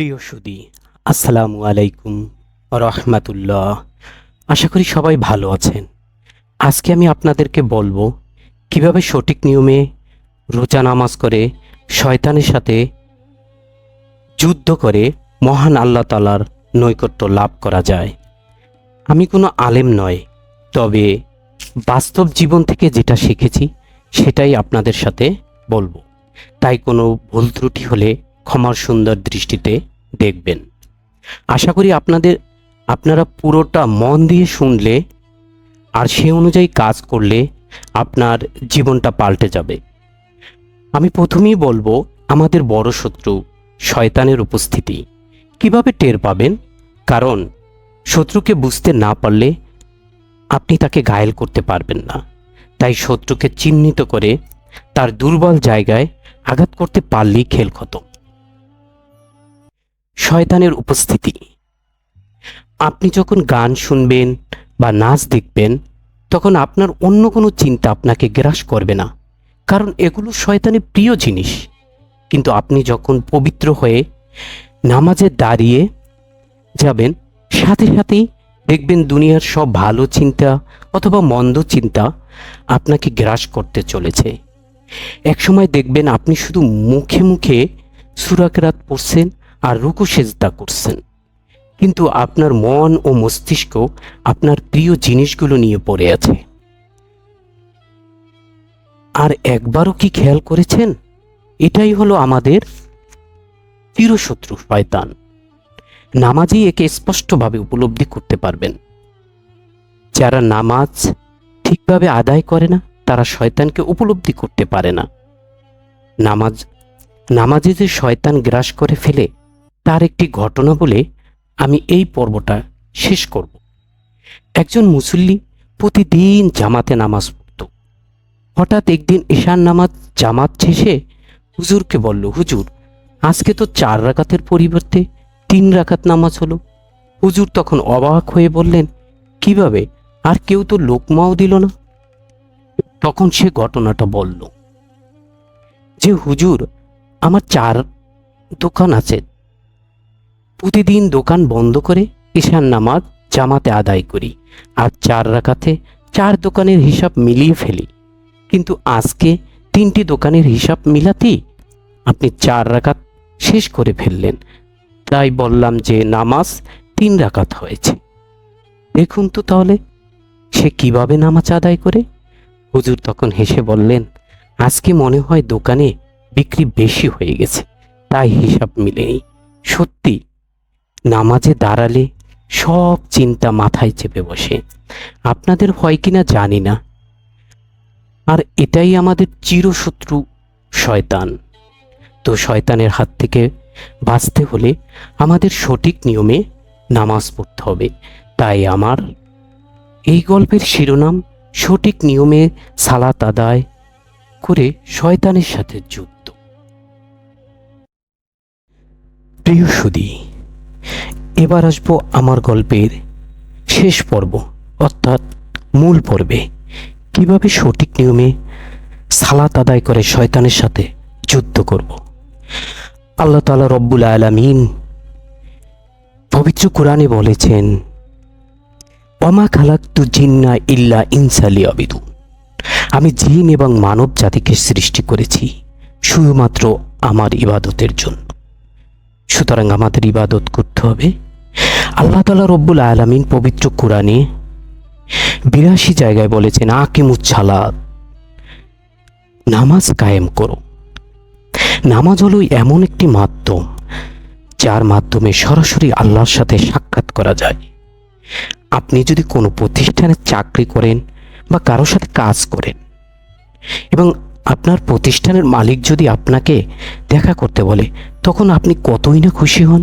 প্রিয় সুদী, আসসালামু আলাইকুম রহমাতুল্লাহ। আশা করি সবাই ভালো আছেন। আজকে আমি আপনাদেরকে বলব কীভাবে সঠিক নিয়মে রোজা নামাজ করে শয়তানের সাথে যুদ্ধ করে মহান আল্লাহ তালার নৈকট্য লাভ করা যায়। আমি কোনো আলেম নয়, তবে বাস্তব জীবন থেকে যেটা শিখেছি সেটাই আপনাদের সাথে বলব। তাই কোনো ভুল ত্রুটি হলে ক্ষমার সুন্দর দৃষ্টিতে দেখবেন। আশা করি আপনাদের, আপনারা পুরোটা মন দিয়ে শুনলে আর সে অনুযায়ী কাজ করলে আপনার জীবনটা পাল্টে যাবে। আমি প্রথমেই বলব, আমাদের বড় শত্রু শয়তানের উপস্থিতি। কীভাবে টের পাবেন? কারণ শত্রুকে বুঝতে না পারলে আপনি তাকে ঘায়েল করতে পারবেন না। তাই শত্রুকে চিহ্নিত করে তার দুর্বল জায়গায় আঘাত করতে পারলেই খেল খতম। শয়তানের উপস্থিতি। আপনি যখন গান শুনবেন বা নাচ দেখবেন, তখন আপনার অন্য কোনো চিন্তা আপনাকে গ্রাস করবে না, কারণ এগুলো শয়তানের প্রিয় জিনিস। কিন্তু আপনি যখন পবিত্র হয়ে নামাজে দাঁড়িয়ে যাবেন, সাথে সাথেই দেখবেন দুনিয়ার সব ভালো চিন্তা অথবা মন্দ চিন্তা আপনাকে গ্রাস করতে চলেছে। একসময় দেখবেন আপনি শুধু মুখে মুখে সুরাকেরাত পড়ছেন আর রুকু সেজদা করছেন। কিন্তু আপনার মন ও মস্তিষ্ক আপনার প্রিয় জিনিসগুলো নিয়ে পড়ে আছে। আর একবারও কি খেয়াল করেছেন? এটাই হলো আমাদের চিরশত্রু শয়তান। নামাজই একে স্পষ্টভাবে উপলব্ধি করতে পারবেন। যারা নামাজ ঠিকভাবে আদায় করে না, তারা শয়তানকে উপলব্ধি করতে পারে না। নামাজ, নামাজে যে শয়তান গ্রাস করে ফেলে তার একটি ঘটনা বলে আমি এই পর্বটা শেষ করব। একজন মুসল্লি প্রতিদিন জামাতে নামাজ পড়ত। হঠাৎ একদিন ঈশান নামাজ জামাত শেষে হুজুরকে বলল, হুজুর, আজকে তো চার রাকাতের পরিবর্তে তিন রাকাত নামাজ হলো। হুজুর তখন অবাক হয়ে বললেন, কীভাবে? আর কেউ তো লোকমাও দিল না? তখন সে ঘটনাটা বলল যে, হুজুর, আমার চার দোকান আছে প্রতিদিন দোকান বন্ধ করে ঈশান নামাজ জামাতে আদায় করি আর চার রাখাতে চার দোকানের হিসাব মিলিয়ে ফেলি। কিন্তু আজকে তিনটি দোকানের হিসাব মিলাতেই আপনি চার রাকাত শেষ করে ফেললেন। তাই বললাম যে নামাজ তিন রাকাত হয়েছে। দেখুন তো তাহলে, সে কীভাবে নামাজ আদায় করে? হুজুর তখন হেসে বললেন, আজকে মনে হয় দোকানে বিক্রি বেশি হয়ে গেছে, তাই হিসাব মিলেনি। সত্যি নামাজে দাঁড়ালে সব চিন্তা মাথায় চেপে বসে। আপনাদের হয় কিনা জানি না। আর এটাই আমাদের চিরশত্রু শয়তান। তো শয়তানের হাত থেকে বাঁচতে হলে আমাদের সঠিক নিয়মে নামাজ পড়তে হবে। তাই আমার এই গল্পের শিরোনাম, সঠিক নিয়মে সালাত আদায় করে শয়তানের সাথে যুদ্ধ প্রিয় সুদী এবার আসব আমার গল্পের শেষ পর্ব, অর্থাৎ মূল পর্বে। কীভাবে সঠিক নিয়মে সালাত আদায় করে শয়তানের সাথে যুদ্ধ করব? আল্লাহ তালা রব্বুল আলামিন পবিত্র কোরআনে বলেছেন অমা খালাক্তু জিন্না ইল্লা ইনসালি আবিদু আমি জিন এবং মানব জাতিকে সৃষ্টি করেছি শুধুমাত্র আমার ইবাদতের জন্য। সুতরাং আমাদের ইবাদত করতে হবে। আল্লাহ তালা রব্বুল আলমিন পবিত্র কোরআনে বিরাশি জায়গায় বলেছেন আকিমুচ্ছালাত নামাজ কায়েম করো। নামাজ হলো এমন একটি মাধ্যম, যার মাধ্যমে সরাসরি আল্লাহর সাথে সাক্ষাৎ করা যায়। আপনি যদি কোনো প্রতিষ্ঠানে চাকরি করেন বা কারোর সাথে কাজ করেন এবং আপনার প্রতিষ্ঠানের মালিক যদি আপনাকে দেখা করতে বলে তখন আপনি কতই না খুশি হন?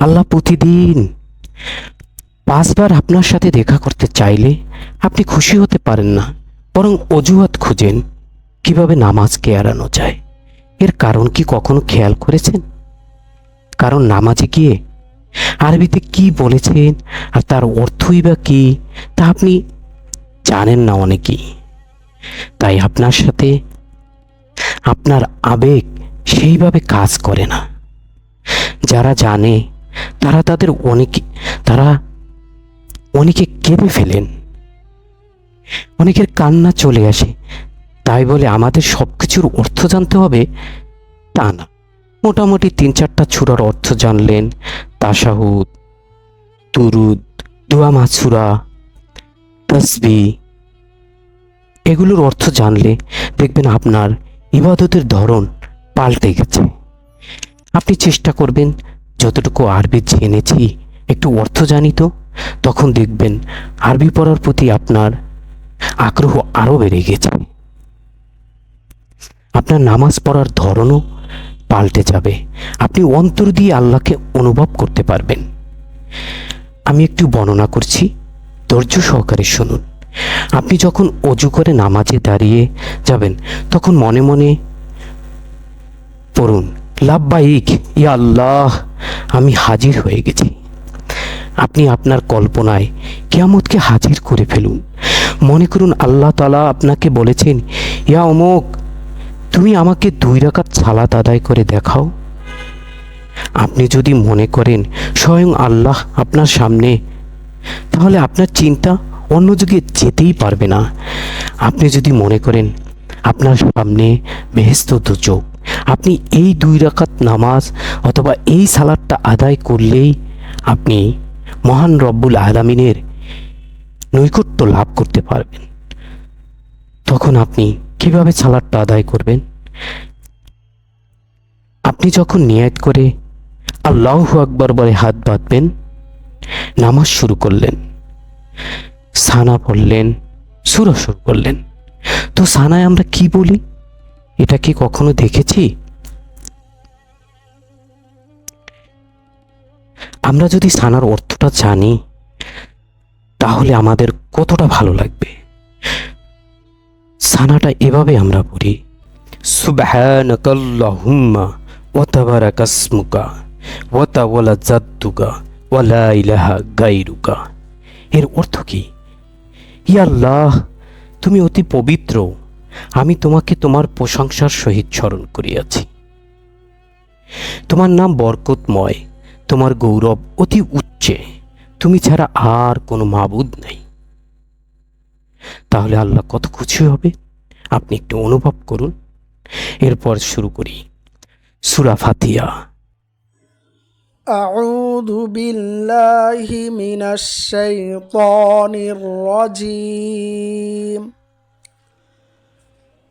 আল্লাহ প্রতিদিন পাঁচবার আপনার সাথে দেখা করতে চাইলে আপনি খুশি হতে পারেন না, বরং অজুহাত খুঁজেন কীভাবে নামাজকে এড়ানো যায়। এর কারণ কি কখনো খেয়াল করেছেন? কারণ নামাজে গিয়ে আরবিতে কি বলেছেন আর তার অর্থই বা কি, তা আপনি জানেন না অনেকেই। তাই আপনার সাথে আপনার আবেগ সেইভাবে কাজ করে না। যারা জানে, তারা তাদের অনেকে, তারা অনেকে কেঁদে ফেলেন। অনেকের কান্না চলে আসে। তাই বলে আমাদের সব কিছুর অর্থ জানতে হবে? তা না। মোটামুটি তিন চারটা ছুরার অর্থ জানলেন। তাসাহুদ তুরুদ দোয়া মাছুরা তসবি, এগুলোর অর্থ জানলে দেখবেন আপনার ইবাদতের ধরন পাল্টে গেছে। আপনি চেষ্টা করবেন, যতটুকু আরবি জেনেছি, একটু অর্থ জানি তো তখন দেখবেন আরবি পড়ার প্রতি আপনার আগ্রহ আরও বেড়ে গেছে। আপনার নামাজ পড়ার ধরনও পাল্টে যাবে। আপনি অন্তর দিয়ে আল্লাহকে অনুভব করতে পারবেন। আমি একটু বর্ণনা করছি, ধৈর্য সহকারে শুনুন। আপনি যখন অজু করে নামাজে দাঁড়িয়ে যাবেন, তখন মনে মনে পড়ুন। লাভবাহিক, ইয়া আল্লাহ, আমি হাজির হয়ে গেছি। আপনি আপনার কল্পনায় কেয়ামতকে হাজির করে ফেলুন। মনে করুন আল্লাহ তালা আপনাকে বলেছেন, ইয়া অমুক, তুমি আমাকে দুই রাকাত সালাত আদায় করে দেখাও। আপনি যদি মনে করেন স্বয়ং আল্লাহ আপনার সামনে, তাহলে আপনার চিন্তা অন্য যুগে যেতেই পারবে না। আপনি যদি মনে করেন, আপনার সামনে বেহেস্ত দুচোখ আপনি এই দুই রাকাত নামাজ অথবা এই সালাদটা আদায় করলেই আপনি মহান রব্বুল আলামিনের নৈকট্য লাভ করতে পারবেন। তখন আপনি কীভাবে সালাদটা আদায় করবেন? আপনি যখন নিয়াত করে আল্লাহ আকবর বলে হাত বাঁধবেন, নামাজ শুরু করলেন, সানা পড়লেন, সুরা শুরু করলেন। তো সানায় আমরা কি বলি? এটা কি কখনো দেখেছি? আমরা যদি সানার অর্থটা জানি, তাহলে আমাদের কতটা ভালো লাগবে? সানাটা এভাবে আমরা পড়ি, সুবহানাকাল্লাহুম্মা ওয়া তাবারাকাসমুকা ওয়া তাওয়ালা জাদ্দুকা ওয়া লা ইলাহা গায়রুকা। এর অর্থ কি? ইয়া আল্লাহ, তুমি অতি পবিত্র। আমি তোমাকে তোমার প্রশংসার সহিত স্মরণ করিয়াছি তোমার নাম বরকতময় তোমার গৌরব অতি উচ্চে তুমি ছাড়া আর কোনো মাবুদ নেই তাহলে আল্লাহ কত খুশি হবে আপনি একটু অনুভব করুন এরপর শুরু করি সুরা ফাতিয়া أعوذ بالله من الشيطان الرجيم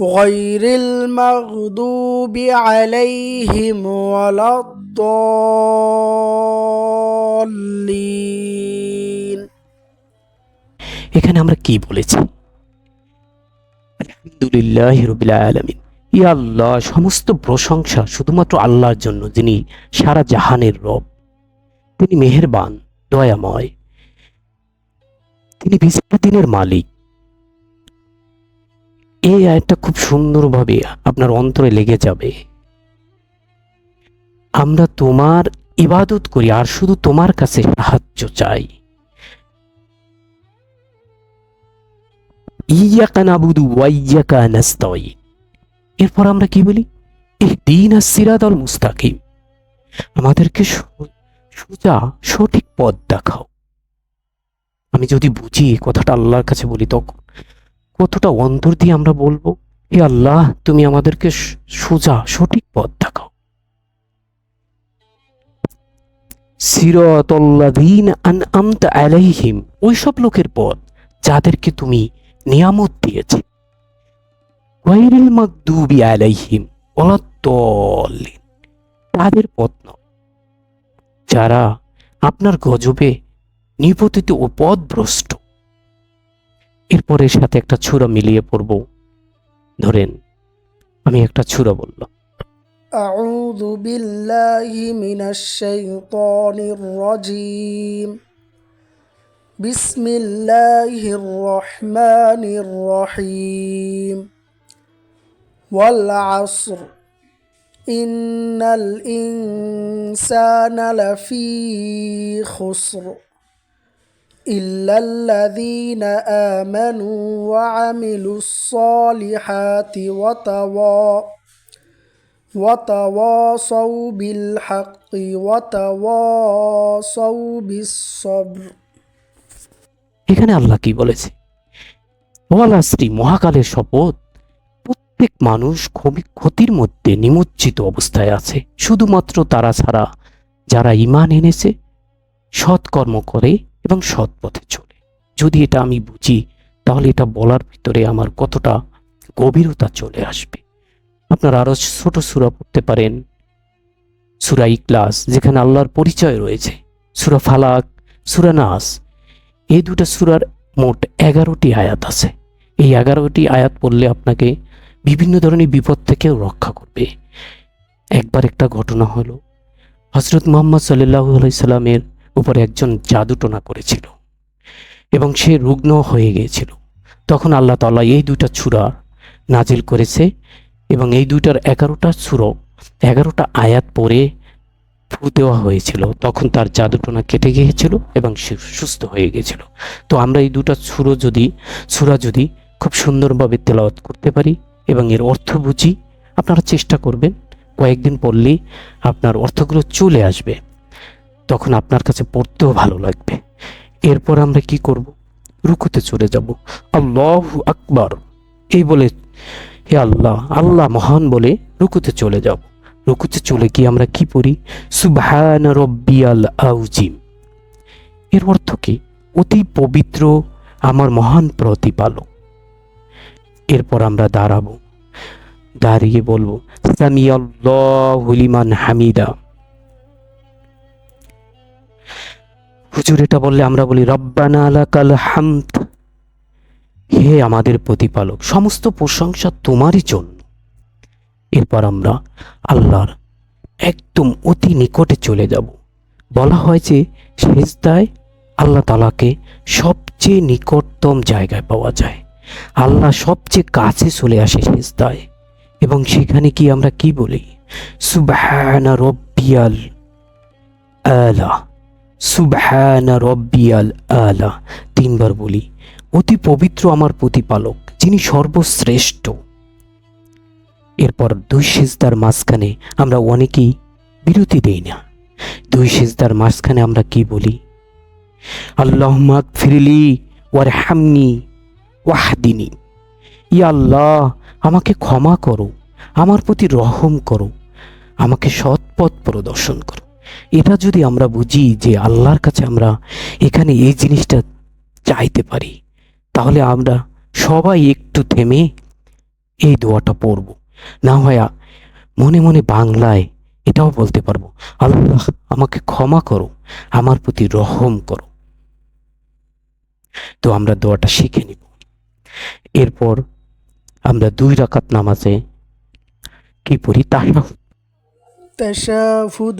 غير المغضوب عليهم ولا الضالين এখানে আমরা কি বলেছি আলহামদুলিল্লাহ রবিল আলমিন ই আল্লাহ সমস্ত প্রশংসা শুধুমাত্র আল্লাহর জন্য যিনি সারা জাহানের রব তিনি মেহেরবান দয়াময় তিনি বিচার দিনের মালিক এই আয়টা খুব সুন্দরভাবে আপনার অন্তরে লেগে যাবে। আমরা তোমার ইবাদত করি, আর শুধু তোমার কাছে সাহায্য চাই। এরপর আমরা কি বলি? দিন সিরাদল মুস্তাকিম। আমাদেরকে সোজা সঠিক পথ দেখাও। আমি যদি বুঝি কথাটা আল্লাহর কাছে বলি, তখন কতটা অন্তর দিয়ে আমরা বলব, হে আল্লাহ, তুমি আমাদেরকে সোজা, সঠিক পথ দেখাও। সিরাতাল্লাযীন আনআমতা আলাইহিম, ওইসব লোকের পথ যাদেরকে তুমি নিয়ামত দিয়েছে। তাদের পথ নয়। যারা আপনার গজবে নিপতিত ও পথভ্রষ্ট এরপরের সাথে একটা ছুরা মিলিয়ে পড়ব ধরেন আমি একটা ছুরা বললাম أعوذ بالله من الشيطان الرجيم بسم الله الرحمن الرحيم والعصر إن الإنسان لفي خسر إلا الذين آمنوا وعملوا الصالحات وتواصوا وتواصوا بالحق وتواصوا بالصبر এখানে আল্লাহ কি বলেছে ওয়ালাশ্রী মহাকালের শপথ প্রত্যেক মানুষ খুবই ক্ষতির মধ্যে নিমজ্জিত অবস্থায় আছে শুধুমাত্র তারা ছাড়া যারা ইমান এনেছে সৎকর্ম করে এবং সৎ পথে চলে। যদি এটা আমি বুঝি, তাহলে এটা বলার ভিতরে আমার কতটা গভীরতা চলে আসবে। আপনারা আরও ছোট সুরা পড়তে পারেন। সুরা ইকলাস যেখানে আল্লাহর পরিচয় রয়েছে। সুরা ফালাক, সুরা নাস। এই দুটো সুরার মোট এগারোটি আয়াত আছে। এই এগারোটি আয়াত পড়লে আপনাকে বিভিন্ন ধরনের বিপদ থেকেও রক্ষা করবে। একবার একটা ঘটনা হলো হজরত মোহাম্মদ সাল্লাহ সাল্লামের উপরে একজন জাদুটনা করেছিল এবং সে রুগ্ন হয়ে গিয়েছিল। তখন আল্লাহ তাআলা এই দুইটা ছুরা নাজিল করেছে এবং এই দুইটার এগারোটা ছুরো এগারোটা আয়াত পরে ফু দেওয়া হয়েছিল। তখন তার জাদুটনা কেটে গিয়েছিল এবং সে সুস্থ হয়ে গিয়েছিল। তো আমরা এই দুটা সুরো যদি, সুরা যদি খুব সুন্দরভাবে তেলাওয়াত করতে পারি এবং এর অর্থ বুঝি, আপনারা চেষ্টা করবেন। কয়েকদিন পড়লেই আপনার অর্থগুলো চলে আসবে। তখন আপনার কাছে পড়তেও ভালো লাগবে। এরপর আমরা কি করব? রুকুতে চলে যাব। আল্লাহ আকবার। এই বলে, হে আল্লাহ আল্লাহ মহান বলে রুকুতে চলে যাব। রুকুতে চলে গিয়ে আমরা কি পড়ি? সুবহান রব্বিয়াল আউজিম। এর অর্থ কি? অতি পবিত্র আমার মহান প্রতিপালক। এরপর আমরা দাঁড়াবো। দাঁড়িয়ে বলব সামি লিমান হামিদা। হুজুর এটা বললে আমরা বলি, রব্বানা আলাকাল হে আমাদের প্রতিপালক, সমস্ত প্রশংসা তোমারই জন্য। এরপর আমরা আল্লাহর একদম অতি নিকটে চলে যাব। বলা হয় যে সেজদায় আল্লাহ তালাকে সবচেয়ে নিকটতম জায়গায় পাওয়া যায়। আল্লাহ সবচেয়ে কাছে চলে আসে সেজদায় এবং সেখানে কি আমরা কি বলি? সুবহানা রব্বিয়াল আলা। সুবহানা রব্বিয়াল আলা। তিনবার বলি, অতি পবিত্র আমার প্রতিপালক, যিনি সর্বশ্রেষ্ঠ। এরপর দুই সেজদার মাঝখানে আমরা অনেকেই বিরতি দেই না। দুই সেজদার মাঝখানে আমরা কি বলি? আল্লাহ ফিরলি ওয়ার হামনি ওয়াহদিনী। ইয়া আল্লাহ, আমাকে ক্ষমা করো, আমার প্রতি রহম করো, আমাকে সৎ পথ প্রদর্শন করো। এটা যদি আমরা বুঝি যে আল্লাহর কাছে আমরা এখানে এই জিনিসটা চাইতে পারি, তাহলে আমরা সবাই একটু থেমে এই দোয়াটা পড়ব। না হয় মনে মনে বাংলায় এটাও বলতে পারব, আল্লাহ, আমাকে ক্ষমা করো, আমার প্রতি রহম করো। তো আমরা দোয়াটা শিখে নিব। এরপর আমরা দুই রাকাত নামাজে কি পড়ি? তাশাহুদ। তাশাহুদ।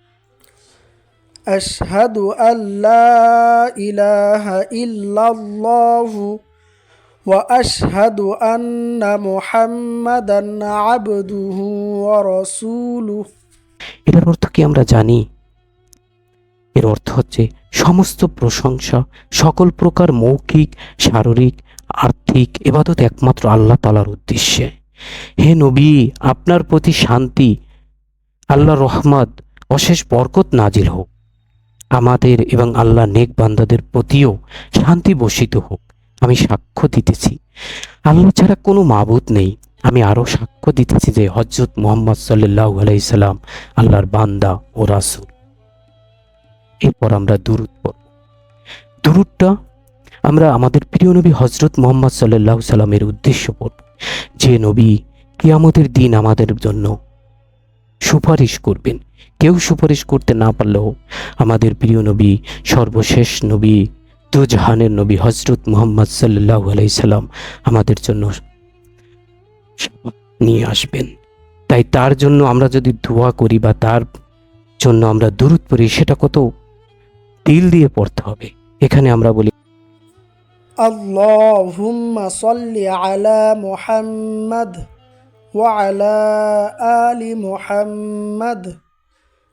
أشهد أن لا إله إلا الله وأشهد أن محمدا عبده ورسوله এটার অর্থ কি আমরা জানি এর অর্থ হচ্ছে সমস্ত প্রশংসা সকল প্রকার মৌখিক শারীরিক আর্থিক এবাদত একমাত্র আল্লাহ তালার উদ্দেশ্যে হে নবী আপনার প্রতি শান্তি আল্লাহ রহমত অশেষ বরকত নাজিল হোক আমাদের এবং আল্লাহ নেক বান্দাদের প্রতিও শান্তি বর্ষিত হোক। আমি সাক্ষ্য দিতেছি। আল্লাহ ছাড়া কোনো মাবুদ নেই। আমি আরও সাক্ষ্য দিতেছি যে হজরত মোহাম্মদ সাল্লাহ আলাইসাল্লাম আল্লাহর বান্দা ও রাসুল। এরপর আমরা দুরুদ পড়ব। দুরুদটা আমরা আমাদের প্রিয় নবী হজরত মোহাম্মদ সাল্লাহ সাল্লামের উদ্দেশ্য পড়ব। যে নবী কিয়ামতের দিন আমাদের জন্য সুপারিশ করবেন। কেউ সুপারিশ করতে না পারলেও আমাদের প্রিয় নবী, সর্বশেষ নবী, দুজাহানের নবী হজরত মোহাম্মদ সাল্লাহ আলাইসাল্লাম আমাদের জন্য নিয়ে আসবেন। তাই তার জন্য আমরা যদি দোয়া করি বা তার জন্য আমরা দূরত পড়ি, সেটা কত? দিল দিয়ে পড়তে হবে। এখানে আমরা বলি আল্লাহ সাল্লি আলা মুহাম্মদ ওয়া আলা আলি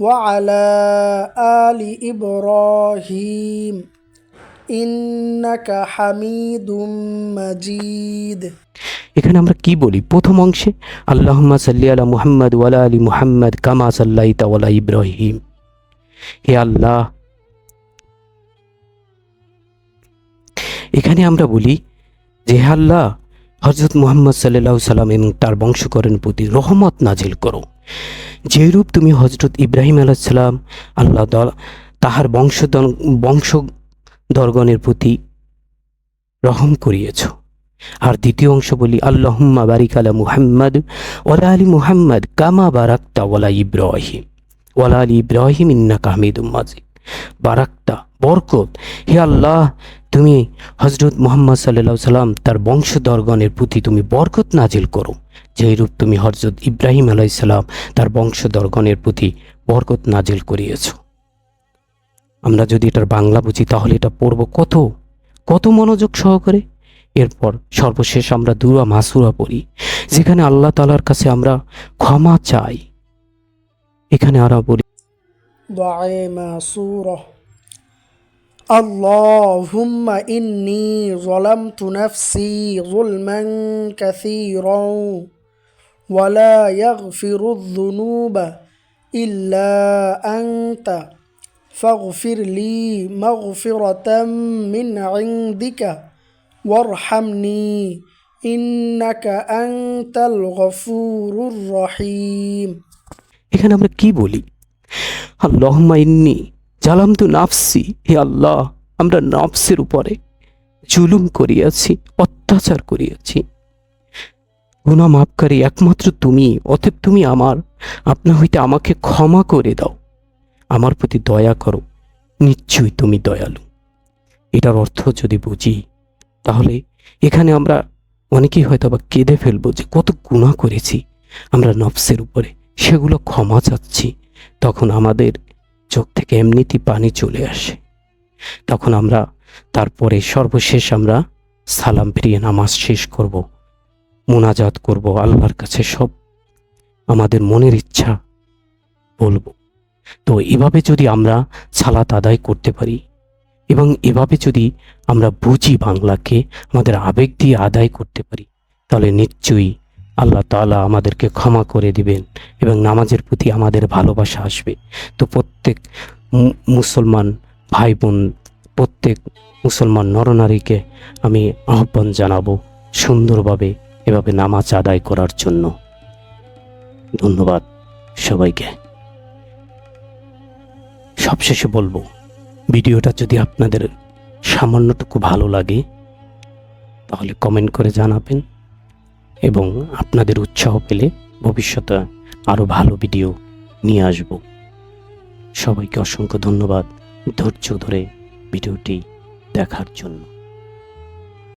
وعلى آل إبراهيم إنك حميد مجيد এখানে আমরা কি বলি প্রথম অংশে আল্লাহুম্মা সাল্লি আলা মুহাম্মদ ওয়ালা আলী মুহাম্মদ কামা সাল্লাইতা ওয়ালা ইব্রাহিম হে আল্লাহ এখানে আমরা বলি যে হে আল্লাহ হজরত মুহাম্মদ সাল্লাহ সাল্লাম এবং তার বংশকরের প্রতি রহমত নাজিল করো যেরূপ তুমি হজরত ইব্রাহিম আলাইসাল্লাম আল্লাহ তাহার বংশ দর্গণের প্রতি রহম করিয়েছ। আর দ্বিতীয় অংশ বলি, আল্লাহম্মা বারিক আলা মুহাম্মদ ওলা আলী মুহাম্মদ কামা বারাক্তা ওলা ইব্রাহিম ওলা আলী ইব্রাহিম ইন্না কাহমিদ মাজিদ। বারাক্তা, বরকত। হে আল্লাহ, তুমি হজরত মুহাম্মদ সাল্লাহ সাল্লাম, তার বংশধরগণের প্রতি তুমি বরকত নাজিল করো। যেরূপ তুমি হজরত ইব্রাহিম আলাইসাল্লাম তার বংশধরগণের প্রতি বরকত নাজিল করিয়েছ। আমরা যদি এটার বাংলা বুঝি, তাহলে এটা পড়ব কত? কত মনোযোগ সহকারে? এরপর সর্বশেষ আমরা দুরা মাসুরা পড়ি, যেখানে আল্লাহ তালার কাছে আমরা ক্ষমা চাই। এখানে আমরা বলি ضعيما سورة اللهم إني ظلمت نفسي ظلما كثيرا ولا يغفر الذنوب إلا أنت فاغفر لي مغفرة من عندك وارحمني إنك أنت الغفور الرحيم এখানে আমরা কি বলি আল্লাহম্মা ইন্নি জালাম তো নাফসি, হে আল্লাহ, আমরা নফসের উপরে জুলুম করিয়াছি, অত্যাচার করিয়াছি। গুণা মাপকারী একমাত্র তুমি, অতএব তুমি আমার আপনা হইতে আমাকে ক্ষমা করে দাও। আমার প্রতি দয়া করো, নিশ্চয়ই তুমি দয়ালু। এটার অর্থ যদি বুঝি, তাহলে এখানে আমরা অনেকেই হয়তো বা কেঁদে ফেলব যে কত গুণা করেছি, আমরা নফসের উপরে সেগুলো ক্ষমা চাচ্ছি। তখন আমাদের চোখ থেকে এমনিতেই পানি চলে আসে। তখন আমরা, তারপরে সর্বশেষ আমরা সালাম ফিরিয়ে নামাজ শেষ করব, মোনাজাত করব, আল্লাহর কাছে সব আমাদের মনের ইচ্ছা বলব। তো এভাবে যদি আমরা সালাত আদায় করতে পারি এবং এভাবে যদি আমরা বুঝি বাংলাকে, আমাদের আবেগ দিয়ে আদায় করতে পারি, তাহলে নিশ্চয়ই আল্লাহ তাআলা আমাদেরকে ক্ষমা করে দিবেন এবং নামাজের প্রতি আমাদের ভালোবাসা আসবে। তো প্রত্যেক মুসলমান ভাই বোন প্রত্যেক মুসলমান নরনারীকে আমি আহ্বান জানাব সুন্দরভাবে এভাবে নামাজ আদায় করার জন্য। ধন্যবাদ সবাইকে। সবশেষে বলব, ভিডিওটা যদি আপনাদের সামান্যটুকু ভালো লাগে, তাহলে কমেন্ট করে জানাবেন। এবং আপনাদের উৎসাহ পেলে ভবিষ্যতে আরও ভালো ভিডিও নিয়ে আসব। সবাইকে অসংখ্য ধন্যবাদ ধৈর্য ধরে ভিডিওটি দেখার জন্য।